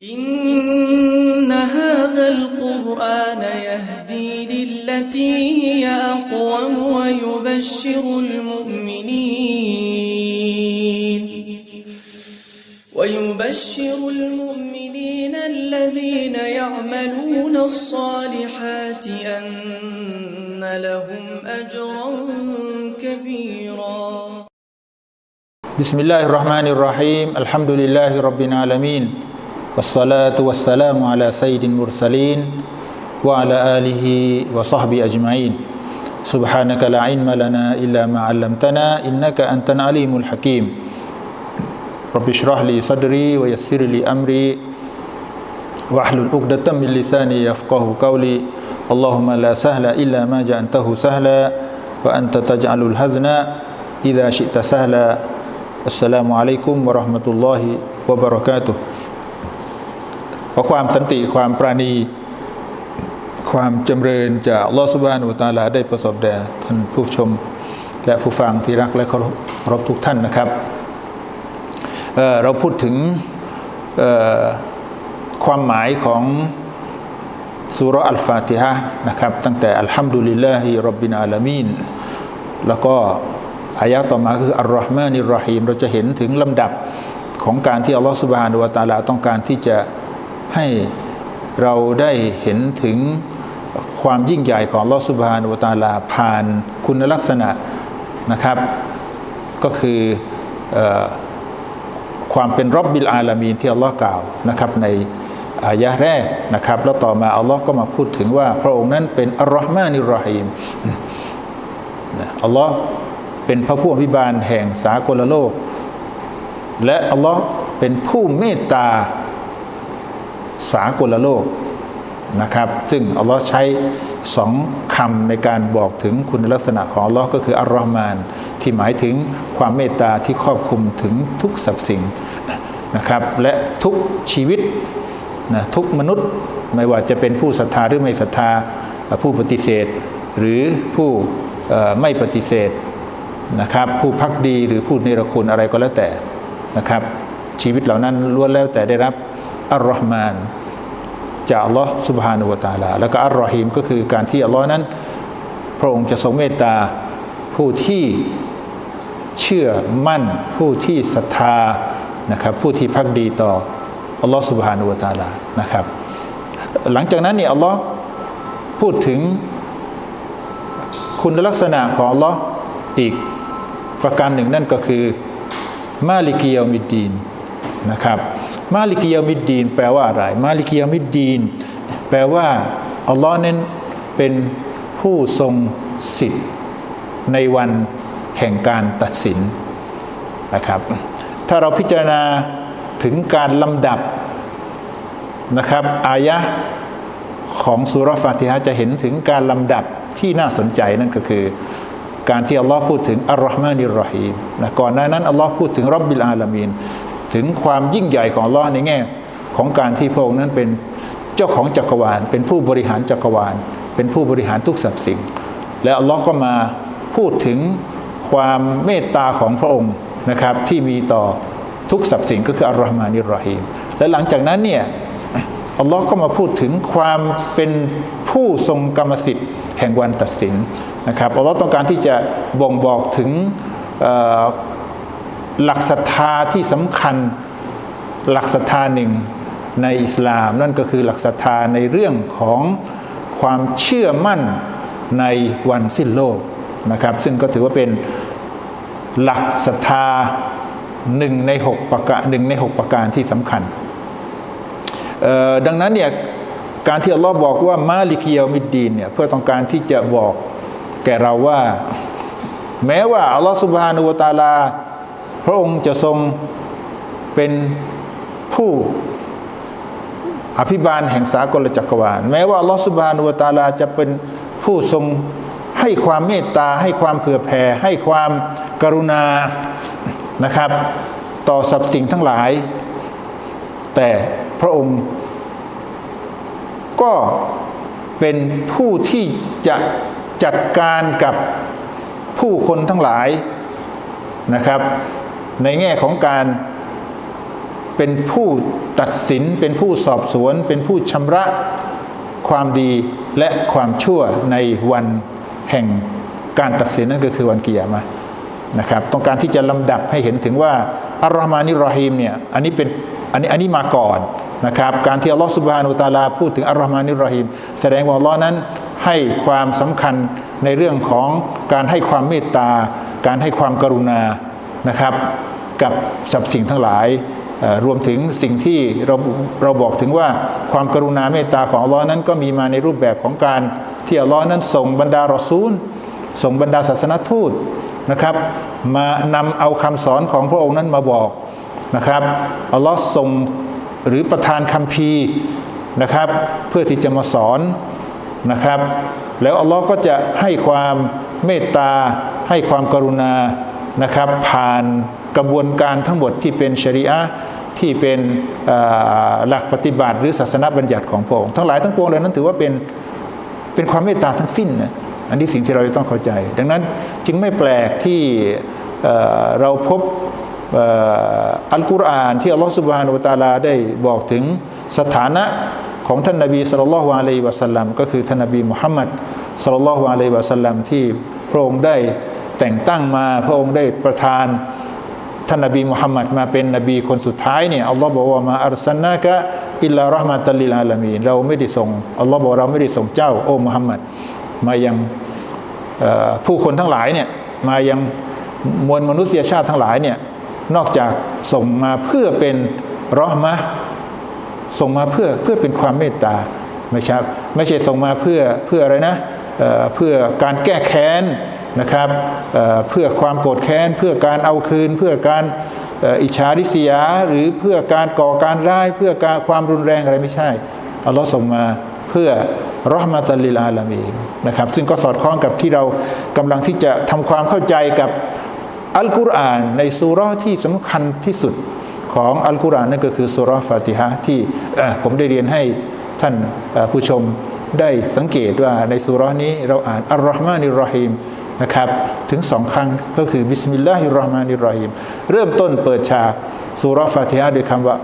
إن هذا القرآن يهدي للتي هي أقوم ويبشر المؤمنين ويبشر المؤمنين الذين يعملون الصالحات أن لهم أجرا كبيرا. بسم الله الرحمن الرحيم. الحمد لله رب العالمين. Wassalatu wassalamu ala sayyidin mursalin Wa ala alihi wa sahbi ajma'in. Subhanaka la ilma lana illa ma'allamtana Innaka antan alimul hakim. Rabbi syrah li sadri wa yassir li amri Wa ahlul uqdatan min lisani yafqahu qawli. Allahumma la sahla illa ma ja'antahu sahla Wa anta taj'alul hazna Iza syi'ta sahla. Assalamualaikum warahmatullahi wabarakatuh เพราะความสันติความปราณี ความจำเริญจากลอสุบานอุตาลาได้ประสบแด่ท่านผู้ชม และผู้ฟังที่รักและเคารพทุกท่านนะครับเเราพูดถึงความหมายของสุรอัลฟาติฮะนะครับ ตั้งแต่อัลฮัมดุลิลลาฮิรับบินอาลามีนแล้วก็อายะต่อมาคืออัลรอฮ์มานิรรฮีมเราจะเห็นถึงลำดับของการที่อัลลอฮฺสุบฮานุวาตาลาต้องการที่จะ ให้เราได้เห็นถึงความยิ่งใหญ่ของลอสุบานุวตาลาผ่านคุณลักษณะนะครับ ก็คืออความเป็นรบบิลอาลามีนที่อัลลอฮ์กล่าวนะครับในอายะแรกนะครับ แล้วต่อมาอัลลอฮ์ก็มาพูดถึงว่า พระองค์นั้นเป็นอัลลอฮ์มานิรรหีมอัลลอฮ์เป็นพระผู้อภิบาลแห่งสากลโลก และอัลลอฮ์เป็นผู้เมตตา สากลโลกนะครับ ซึ่งอัลลอฮ์ใช้สองคำในการบอกถึงคุณลักษณะของอัลลอฮ์ก็คืออัลลอฮ์มาน ที่หมายถึงความเมตตาที่ครอบคลุมถึงทุกสรรพสิ่งนะครับ และทุกชีวิตนะทุกมนุษย์ไม่ว่าจะเป็นผู้ศรัทธาหรือไม่ศรัทธาผู้ปฏิเสธ หรือผู้ไม่ปฏิเสธนะครับ ผู้พักดีหรือผู้เนรคุณอะไรก็แล้วแต่นะครับ ชีวิตเหล่านั้นล้วนแล้วแต่ได้รับ อัลลอฮ์มานจากอัลลอฮ์สุบฮานุวตาลา แล้วก็อัลลอฮีมก็คือการที่อัลลอฮ์นั้น พระองค์จะทรงเมตตาผู้ที่เชื่อมั่นผู้ที่ศรัทธานะครับผู้ที่พักดีต่ออัลลอฮ์สุบฮานุวตาลานะครับ หลังจากนั้นเนี่ยอัลลอฮ์พูดถึงคุณลักษณะของอัลลอฮ์อีกประการหนึ่งนั่นก็คือมาลิกิยามิดดีนนะครับ มาลิกิยามิดดีน แปลว่าอะไร มาลิกิยามิดดีน แปลว่าอัลลอฮ์นั้นเป็นผู้ทรงสิทธิ์ในวันแห่งการตัดสินนะครับ ถ้าเราพิจารณาถึงการลำดับนะครับ อายะของสุรฟาติฮะจะเห็นถึงการลำดับที่น่าสนใจนั่นก็คือการที่อัลลอฮ์พูดถึงอัลลอฮ์มานิรรหีมนะก่อนหน้านั้นอัลลอฮ์พูดถึงรับบิลอาลามีน ถึงความยิ่งใหญ่ของลลอในแง่ของการที่พระองค์นั้นเป็นเจ้าของจักรวาล เป็นผู้บริหารจักรวาล เป็นผู้บริหารทุกสรรพสิ่ง และอัลลอฮ์ก็มาพูดถึงความเมตตาของพระองค์นะครับที่มีต่อทุกสรรพสิ่งก็คืออัลลอฮ์มานิรรหีมและหลังจากนั้นเนี่ยอัลลอฮ์ก็มาพูดถึงความเป็นผู้ทรงกรรมสิทธิ์แห่งวันตัดสินนะครับอัลลอฮ์ต้องการที่จะบ่งบอกถึง หลักศรัทธาที่สำคัญหลักศรัทธาหนึ่งในอิสลามนั่นก็คือหลักศรัทธาในเรื่องของความเชื่อมั่นในวันสิ้นโลกนะครับ ซึ่งก็ถือว่าเป็นหลักศรัทธาหนึ่งในหกประการหนึ่งในหกประการที่สำคัญ ดังนั้นเนี่ยการที่อัลลอฮ์บอกว่ามาลิกิยามิดดีนเนี่ยเพื่อต้องการที่จะบอกแก่เราว่า แม้ว่าอัลลอฮ์สุบฮานุวตาลา พระองค์จะทรงเป็นผู้อภิบาลแห่งสากลจักรวาล แม้ว่าลอสุบานุวตาลาจะเป็นผู้ทรงให้ความเมตตา ให้ความเผื่อแผ่ ให้ความกรุณานะครับ ต่อสรรพสิ่งทั้งหลาย แต่พระองค์ ก็เป็นผู้ที่จะจัดการกับผู้คนทั้งหลายนะครับ ในแง่ของการเป็นผู้ตัดสิน เป็นผู้สอบสวน เป็นผู้ชำระความดีและความชั่วในวันแห่งการตัดสินนั่นก็คือวันกิยามะนะครับต้องการที่จะลำดับให้เห็นถึงว่าอัลลอฮ์มานิรอฮีมเนี่ยอันนี้เป็นอันนี้อันนี้มาก่อนนะครับการที่อัลลอฮ์สุบฮานุตาลาพูดถึงอัลลอฮ์มานิรอฮีมแสดงว่าอัลลอฮ์นั้นให้ความสำคัญในเรื่องของการให้ความเมตตา การให้ความกรุณานะครับ กับสรรพสิ่งทั้งหลายรวมถึงสิ่งที่เราเราบอกถึงว่าความกรุณาเมตตาของอัลลอฮ์นั้นก็มีมาในรูปแบบของการที่อัลลอฮ์นั้นส่งบรรดารอซูล ส่งบรรดาศาสนทูตนะครับ มานำเอาคำสอนของพระองค์นั้นมาบอกนะครับอัลลอฮ์ส่งหรือประทานคัมภีนะครับ เพื่อที่จะมาสอนนะครับ แล้วอัลลอฮ์ก็จะให้ความเมตตาให้ความกรุณานะครับ ผ่าน กระบวนการทั้งหมดที่เป็นชริอะที่เป็นหลักปฏิบัติ หรือศาสนาบัญญัติของพระองค์ทั้งหลายทั้งปวงเหล่านั้นถือว่าเป็นเป็นความเมตตาทั้งสิ้นนะอันนี้สิ่งที่เราจะต้องเข้าใจ ดังนั้นจึงไม่แปลกที่เราพบอัลกุรอานที่อัลลอฮฺสุบฮานุวะตาลาได้บอกถึงสถานะของท่านนบีสุลต่านละฮ์อะลัยวะสัลลัมก็คือท่านนบีมุฮัมมัดสุลต่านละฮ์อะลัยวะสัลลัมที่พระองค์ได้แต่งตั้งมาพระองค์ได้ประทาน ท่านนบีมุฮัมมัดมาเป็นนบีคนสุดท้ายเนี่ยอัลลอฮ์บอกว่ามาอัลสันนากะอิลลารห์มาตัลลิลอาลามีนเราไม่ได้ส่งอัลลอฮ์บอกเราไม่ได้ส่งเจ้าโอ้มุฮัมมัดมายังผู้คนทั้งหลายเนี่ยมายังมวลมนุษยชาติทั้งหลายเนี่ยนอกจากส่งมาเพื่อเป็นรอห์มะส่งมาเพื่อเพื่อเป็นความเมตตาไม่ใช่ไม่ใช่ส่งมาเพื่อเพื่ออะไรนะเเพื่อการแก้แค้น นะครับเเพื่อความโกรธแค้น เพื่อการเอาคืน เพื่อการอ,อิจฉาริษยา หรือเพื่อการก่อการร้าย เพื่อการความรุนแรงอะไรไม่ใช่อัลลอฮ์ส่งมาเพื่อรอห์มาตัลลิลอาลามีนะครับ ซึ่งก็สอดคล้องกับที่เรากำลังที่จะทำความเข้าใจกับอัลกุรอานในสุรที่สำคัญที่สุดของอัลกุรอานนั่นก็คือสุรฟาติฮะที่ผมได้เรียนให้ท่านผู้ชมได้สังเกตว่าในสุรนี้เราอ่านอัลลอฮ์มานิรรฮีม นะครับ ถึงสองครั้งก็คือบิสมิลลาฮิรราะห์มานิรเราะฮีมเริ่มต้นเปิดฉากสุเราะห์ฟาติฮะด้วยคำว่า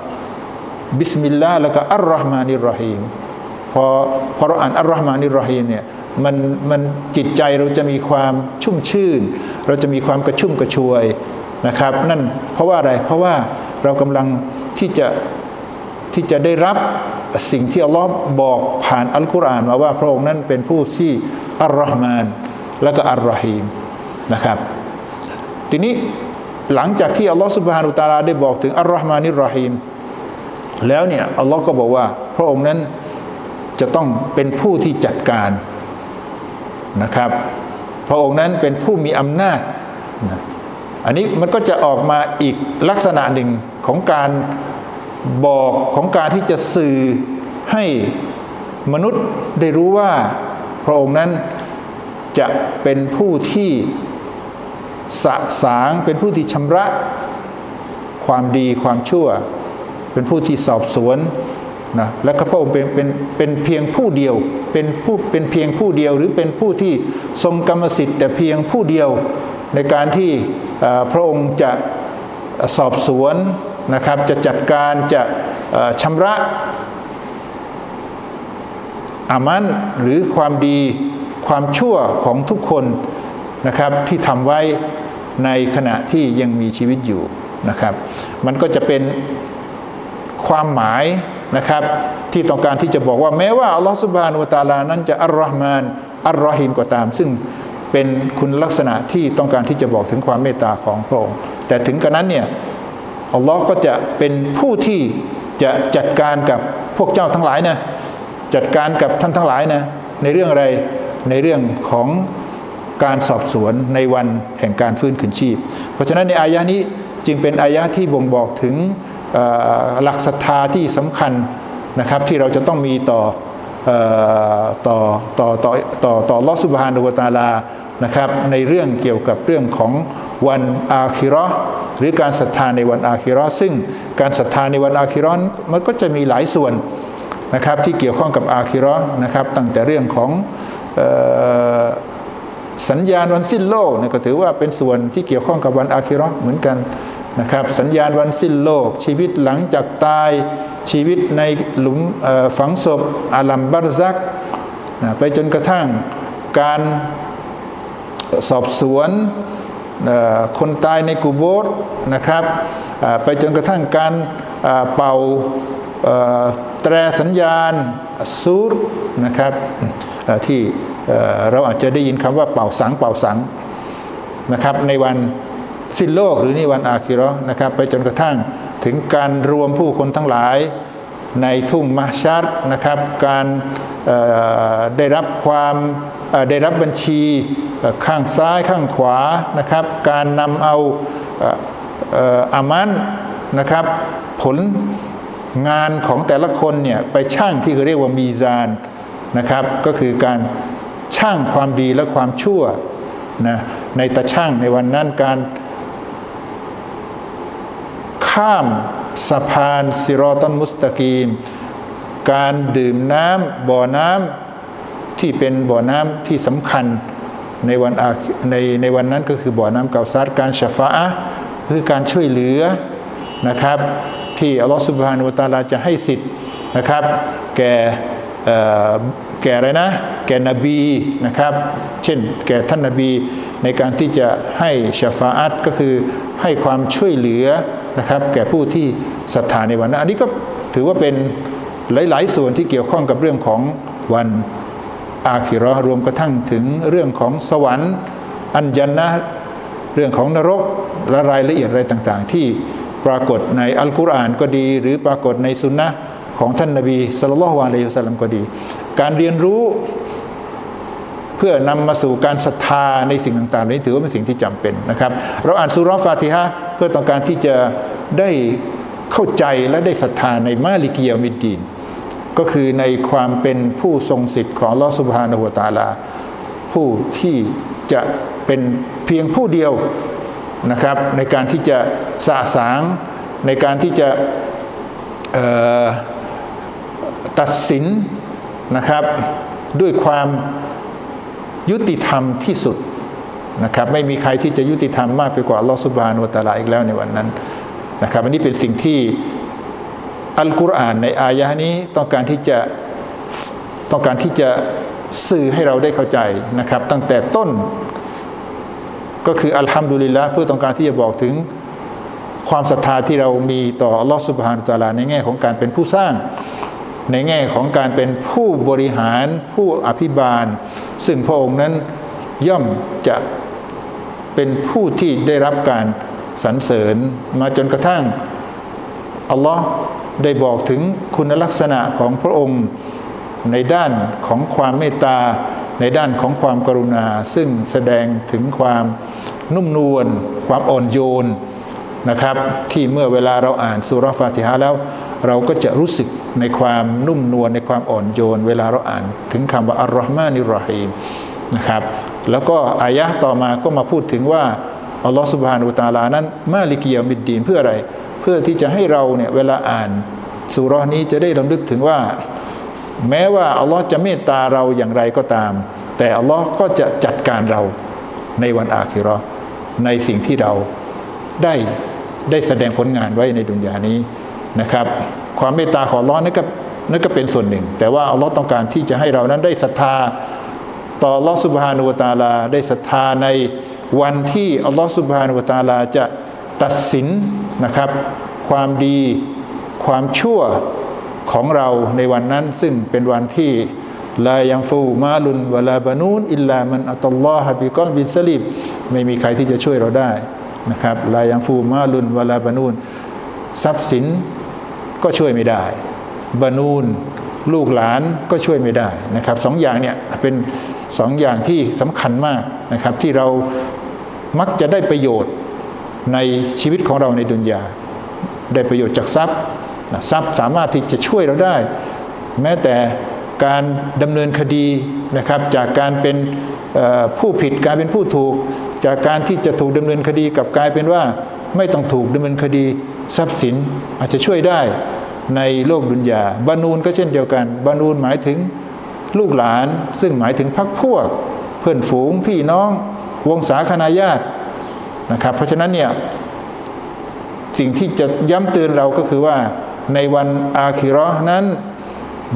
บิสมิลลาห์แล้วก็อัลลอฮ์มานิรเราะฮีมพอพอเราอ่านอัลลอฮ์มานิรเราะฮีมเนี่ยมันมันจิตใจเราจะมีความชุ่มชื่น เราจะมีความกระชุ่มกระชวยนะครับ นั่นเพราะว่าอะไรเพราะว่าเรากำลังที่จะที่จะได้รับสิ่งที่อัลลอฮ์บอกผ่านอัลกุรอานมาว่าพระองค์นั้นเป็นผู้ที่อัลลอฮ์มาน แล้วก็อัลลอฮีมนะครับ ทีนี้หลังจากที่อัลลอฮ์สุบฮานุตะอาลาได้บอกถึงอัลลอฮ์มานิรเราะฮีมแล้วเนี่ยอัลลอฮ์ก็บอกว่า พระองค์นั้นจะต้องเป็นผู้ที่จัดการนะครับ พระองค์นั้นเป็นผู้มีอำนาจนะอันนี้มันก็จะออกมาอีกลักษณะหนึ่งของการบอกของการที่จะสื่อให้มนุษย์ได้รู้ว่าพระองค์นั้น จะเป็นผู้ที่สะสางเป็นผู้ที่ชำระความดีความชั่ว เป็นผู้ที่สอบสวนนะและพระองค์เป็นเป็นเป็นเพียงผู้เดียวเป็นผู้เป็นเพียงผู้เดียว หรือเป็นผู้ที่ทรงกรรมสิทธิ์แต่เพียงผู้เดียวในการที่พระองค์จะสอบสวนนะครับจะจัดการจะชำระอามันหรือความดี ความชั่วของทุกคนนะครับที่ทำไว้ในขณะที่ยังมีชีวิตอยู่นะครับ มันก็จะเป็นความหมายนะครับ ที่ต้องการที่จะบอกว่าแม้ว่าอัลลอฮฺสุบฮานุตาลานั้นจะอัลลอฮ์มานอัลลอฮิมก็ตาม ซึ่งเป็นคุณลักษณะที่ต้องการที่จะบอกถึงความเมตตาของพระองค์แต่ถึงกระนั้นเนี่ยอัลลอฮ์ก็จะเป็นผู้ที่จะจัดการกับพวกเจ้าทั้งหลายนะจัดการกับท่านทั้งหลายนะในเรื่องอะไร ในเรื่องของการสอบสวนในวันแห่งการฟื้นคืนชีพ เพราะฉะนั้นในอายะนี้จึงเป็นอายะที่บ่งบอกถึงหลักศรัทธาที่สำคัญนะครับที่เราจะต้องมีต่อต่อต่อต่อต่อต่อลอสุบฮานุวตาลานะครับในเรื่องเกี่ยวกับเรื่องของวันอาคิราะห์หรือการศรัทธาในวันอาคิราะห์ซึ่งการศรัทธาในวันอาคิราะห์มันก็จะมีหลายส่วนนะครับที่เกี่ยวข้องกับอาคิราะห์นะครับตั้งแต่เรื่องของ สัญญาณวันสิ้นโลกเนี่ยก็ถือว่าเป็นส่วนที่เกี่ยวข้องกับวันอาคิราะห์เหมือนกันนะครับ สัญญาณวันสิ้นโลก ชีวิตหลังจากตายชีวิตในหลุมฝังศพอาลัมบารซักนะไปจนกระทั่งการสอบสวนคนตายในกูโบสนะครับไปจนกระทั่งการเป่าแตรสัญญาณซูรนะครับ ที่เราอาจจะได้ยินคำว่าเป่าสังเป่าสังนะครับในวันสิ้นโลกหรือในวันอาคิรอนะครับไปจนกระทั่งถึงการรวมผู้คนทั้งหลายในทุ่งมาชัดนะครับการได้รับความได้รับบัญชีข้างซ้ายข้างขวานะครับ การนำเอาอามันนะครับ ผลงานของแต่ละคนเนี่ยไปช่างที่เขาเรียกว่ามีซาน นะครับ ก็คือการช่างความดีและความชั่วนะในตะช่างในวันนั้นการข้ามสะพานซิรอตันมุสตะกีม การดื่มน้ำบ่อน้ำที่เป็นบ่อน้ำที่สำคัญในวันในในวันนั้นก็คือบ่อน้ำเกาซัดการชฟาคือการช่วยเหลือนะครับ ที่อัลลอฮฺสุบฮานุตาลาจะให้สิทธิ์นะครับ แก่ แก่อะไรนะ แก่นบีนะครับ เช่นแก่ท่านนบีในการที่จะให้ชฟาอัตก็คือให้ความช่วยเหลือนะครับ แก่ผู้ที่ศรัทธาในวันนั้นอันนี้ก็ถือว่าเป็นหลาย ๆ ส่วนที่เกี่ยวข้องกับเรื่องของวันอาคิรอรวมกระทั่งถึงเรื่องของสวรรค์ อัญญนะเรื่องของนรกและรายละเอียดอะไรต่าง ๆ ที่ปรากฏในอัลกุรอานก็ดี หรือปรากฏในสุนนะ ของท่านนาบีสุลต่านละฮ์อะลัยฮิสลามก็ดี การเรียนรู้เพื่อนำมาสู่การศรัทธาในสิ่งต่างๆนี้ถือว่าเป็นสิ่งที่จำเป็นนะครับ เราอ่านสุรฟาติฮะเพื่อต้องการที่จะได้เข้าใจและได้ศรัทธาในมาลิกียมิดดีน ก็คือในความเป็นผู้ทรงสิทธิ์ของลอสุบฮานะฮุตาลา ผู้ที่จะเป็นเพียงผู้เดียวนะครับ ในการที่จะสะสางในการที่จะ ตัดสินนะครับ ด้วยความยุติธรรมที่สุดนะครับ ไม่มีใครที่จะยุติธรรมมากไปกว่าลอสุบานวตาลาอีกแล้วในวันนั้นนะครับ อันนี้เป็นสิ่งที่อัลกุรอานในอายะนี้ต้องการที่จะต้องการที่จะสื่อให้เราได้เข้าใจนะครับ ตั้งแต่ต้นก็คืออัลฮัมดุลิลละเพื่อต้องการที่จะบอกถึงความศรัทธาที่เรามีต่ออัลลอฮฺสุบฮานุตาลาในแง่ของการเป็นผู้สร้าง ในแง่ของการเป็นผู้บริหารผู้อภิบาล ซึ่งพระองค์นั้นย่อมจะเป็นผู้ที่ได้รับการสรรเสริญมาจนกระทั่งอัลลอฮ์ได้บอกถึงคุณลักษณะของพระองค์ในด้านของความเมตตา ในด้านของความกรุณา ซึ่งแสดงถึงความนุ่มนวลความอ่อนโยนนะครับ ที่เมื่อเวลาเราอ่านสุรฟาติฮะแล้ว เราก็จะรู้สึกในความนุ่มนวลในความอ่อนโยน เวลาเราอ่านถึงคำว่าอัลลอฮ์มานิรฮีมนะครับ แล้วก็อายะต่อมาก็มาพูดถึงว่าอัลลอฮ์สุบฮานุตาลานั้น มาลิกิยามิดดีนเพื่ออะไร เพื่อที่จะให้เราเนี่ยเวลาอ่านสุรนี้จะได้รำลึกถึงว่า แม้ว่าอัลลอฮ์จะเมตตาเราอย่างไรก็ตาม แต่อัลลอฮ์ก็จะจัดการเราในวันอาคิรอในสิ่งที่เราได้ได้แสดงผลงานไว้ในดุนยานี้ นะครับ ความเมตตาของลอฮ์นั่นก็นั่นก็เป็นส่วนหนึ่ง แต่ว่าอัลลอฮ์ต้องการที่จะให้เรานั้นได้ศรัทธา ต่ออัลลอฮ์สุบฮานุวตาลา ได้ศรัทธาในวันที่อัลลอฮ์สุบฮานุวตาลาจะตัดสินนะครับ ความดีความชั่วของเราในวันนั้น ซึ่งเป็นวันที่ลายังฟูมาลุนวลาบานูนอิลลามันอัตลลอฮะบิกอนบินสลิบไม่มีใครที่จะช่วยเราได้นะครับลายังฟูมาลุนวลาบานูนทรัพย์สิน ก็ช่วยไม่ได้บานูนลูกหลานก็ช่วยไม่ได้นะครับสองอย่างเนี่ยเป็นสองอย่างที่สำคัญมากนะครับ ที่เรามักจะได้ประโยชน์ในชีวิตของเราในดุนยา ได้ประโยชน์จากทรัพย์ทรัพย์สามารถที่จะช่วยเราได้ แม้แต่การดำเนินคดีนะครับ จากการเป็นผู้ผิดกลายเป็นผู้ถูก จากการที่จะถูกดำเนินคดีกับกลายเป็นว่า ไม่ต้องถูกดำเนินคดีทรัพย์สินอาจจะช่วยได้ในโลกดุนยาบานูนก็เช่นเดียวกัน บานูนหมายถึงลูกหลานซึ่งหมายถึงพักพวก เพื่อนฝูงพี่น้องวงศาคณาญาตินะครับ เพราะฉะนั้นเนี่ยสิ่งที่จะย้ำเตือนเราก็คือว่าในวันอาคิราะห์นั้น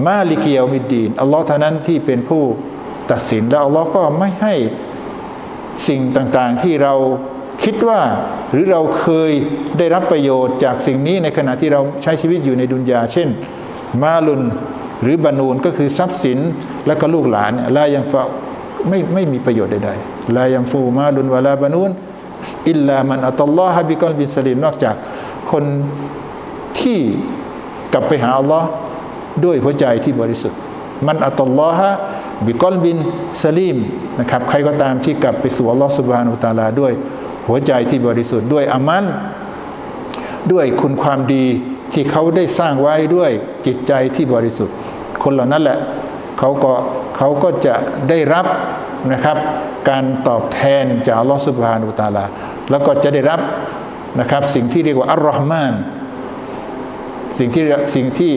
มาลิกิยามิดดีนอัลลอฮ์เท่านั้นที่เป็นผู้ตัดสินและอัลลอฮ์ก็ไม่ให้สิ่งต่างๆที่เรา คิดว่าหรือเราเคยได้รับประโยชน์จากสิ่งนี้ในขณะที่เราใช้ชีวิตอยู่ในดุนยา เช่น มาลุนหรือบานูนก็คือทรัพย์สินและก็ลูกหลานลายังฟาไม่ไม่มีประโยชน์ใดๆลายังฟูมาลุนวะลาบานูนอิลลามันอัตลลอฮะบิกอลบินสลิมนอกจากคนที่กลับไปหาอัลลอฮ์ด้วยหัวใจที่บริสุทธิ์ มันอัตลลอฮะบิกอลบินสลีมนะครับใครก็ตามที่กลับไปสู่อัลลอฮ์สุบฮานุตาลาด้วย หัวใจที่บริสุทธิ์ด้วยอามัน ด้วยคุณความดีที่เขาได้สร้างไว้ด้วยจิตใจที่บริสุทธิ์ คนเหล่านั้นแหละเขาก็เขาก็จะได้รับนะครับ การตอบแทนจากลอสุบฮานุตาลา แล้วก็จะได้รับนะครับสิ่งที่เรียกว่าอัลลอฮ์มานสิ่งที่สิ่งที่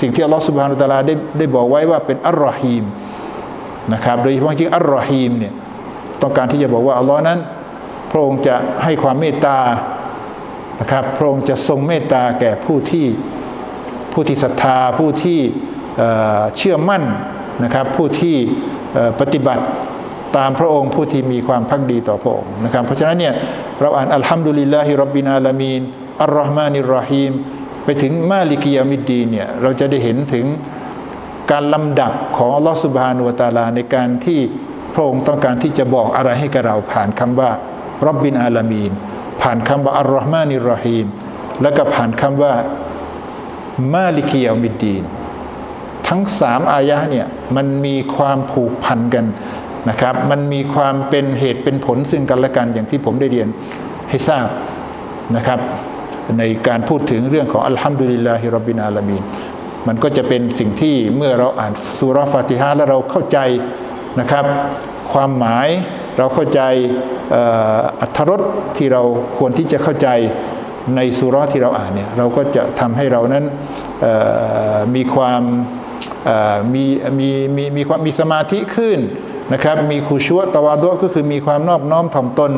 สิ่งที่อัลลอฮฺสุบฮานุตาลาได้ได้บอกไว้ว่าเป็นอัลลอฮีมนะครับโดยเฉพาะจริงอัลลอฮีมเนี่ยต้องการที่จะบอกว่าอัลลอฮ์นั้น พระองค์จะให้ความเมตตานะครับพระองค์จะทรงเมตตาแก่ผู้ที่ผู้ที่ศรัทธาผู้ที่เชื่อมั่นนะครับผู้ที่ปฏิบัติตามพระองค์ผู้ที่มีความพักดีต่อพระองค์นะครับเพราะฉะนั้นเนี่ยเราอ่านอัลฮัมดุลิลลาฮิรับบินอาลามีนอัลลอฮ์มานิรรฮีมไปถึงมาลิกิยามิดดีเนี่ยเราจะได้เห็นถึงการลำดับของอัลลอฮ์สุบฮานุวตาลาในการที่พระองค์ต้องการที่จะบอกอะไรให้กับเราผ่านคำว่า รับบินอาลามีน ผ่านคำว่าอัลลอฮ์มานิรรฮีม แล้วก็ผ่านคำว่ามาลิกิยามิดดีน ทั้งสามอายะเนี่ยมันมีความผูกพันกันนะครับ มันมีความเป็นเหตุเป็นผลซึ่งกันและกันอย่างที่ผมได้เรียนให้ทราบนะครับ ในการพูดถึงเรื่องของอัลฮัมดุลิลลาฮิรับบินอาลามีนมันก็จะเป็นสิ่งที่เมื่อเราอ่านสุรฟาติฮาแล้วเราเข้าใจนะครับ ความหมายเราเข้าใจ อัธรสที่เราควรที่จะเข้าใจในสุรที่เราอ่านเนี่ยเราก็จะทำให้เรานั้นมีความมีมีมีมีความมีสมาธิขึ้นนะครับมีคูชัวตวาดวก็คือมีความนอบน้อมถ่อมตน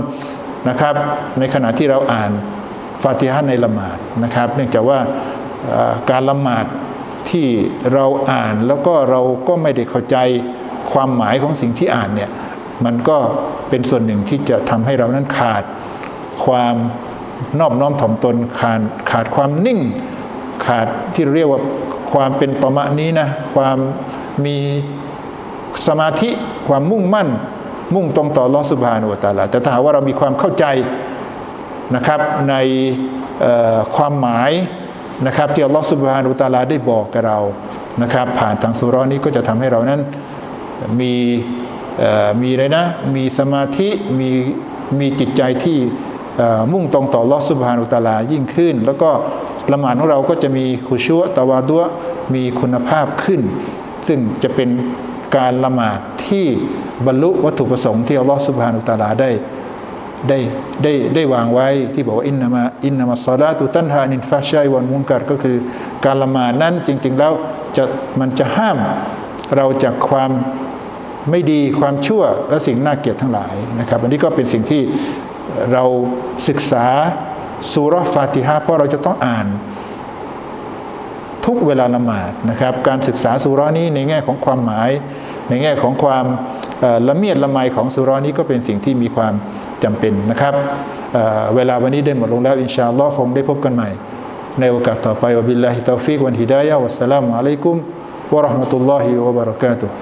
นะครับ ในขณะที่เราอ่านฟาติฮะในละหมาดนะครับ เนื่องจากว่าการละหมาดที่เราอ่านแล้วก็เราก็ไม่ได้เข้าใจความหมายของสิ่งที่อ่านเนี่ย มันก็เป็นส่วนหนึ่งที่จะทำให้เรานั้นขาดความนอบน้อมถ่อมตนขาดขาดความนิ่ง ขาดที่เรียกว่าความเป็นตมะนี้นะความมีสมาธิความมุ่งมั่น มุ่งตรงต่อลอสุบฮานุตาลาแต่ถ้าหากว่าเรามีความเข้าใจนะครับในความหมายนะครับที่อัลลอฮฺสุบฮานุตาลาได้บอกกับเรานะครับ ผ่านทางสุรานี้ก็จะทำให้เรานั้นมี มีอะไรนะ มีสมาธิมีมีจิตใจที่มุ่งตรงต่อลอสุบฮานุตาลายิ่งขึ้น แล้วก็ละหมาดของเราก็จะมีคุชัวตะวาดัวมีคุณภาพขึ้น ซึ่งจะเป็นการละหมาดที่บรรลุวัตถุประสงค์ที่อัลลอฮฺสุบฮานุตาลาได้ได้ได้ได้วางไว้ที่บอกว่าอินนามาอินนามาซอลาตุตันฮานินฟาชัยวันมุนกัดก็คือการละหมาดนั้นจริง ๆ แล้วจะมันจะห้ามเราจากความ ไม่ดีความชั่วและสิ่งน่าเกลียดทั้งหลายนะครับอันนี้ก็เป็นสิ่งที่เราศึกษาสุรฟาติฮะเพราะเราจะต้องอ่านทุกเวลาละหมาดนะครับ การศึกษาสุรานี้ในแง่ของความหมาย ในแง่ของความละเมียดละไมของสุรานี้ก็เป็นสิ่งที่มีความจำเป็นนะครับเเวลาวันนี้ได้หมดลงแล้วอินชาอัลลอฮ์คงได้พบกันใหม่ ในโอกาสต่อไปวบิลลาฮิตาฟิกวันฮิดายะวัสสลามุอะลัยกุมวะราะห์มะตุลลอฮิวะบะเราะกาตุฮ์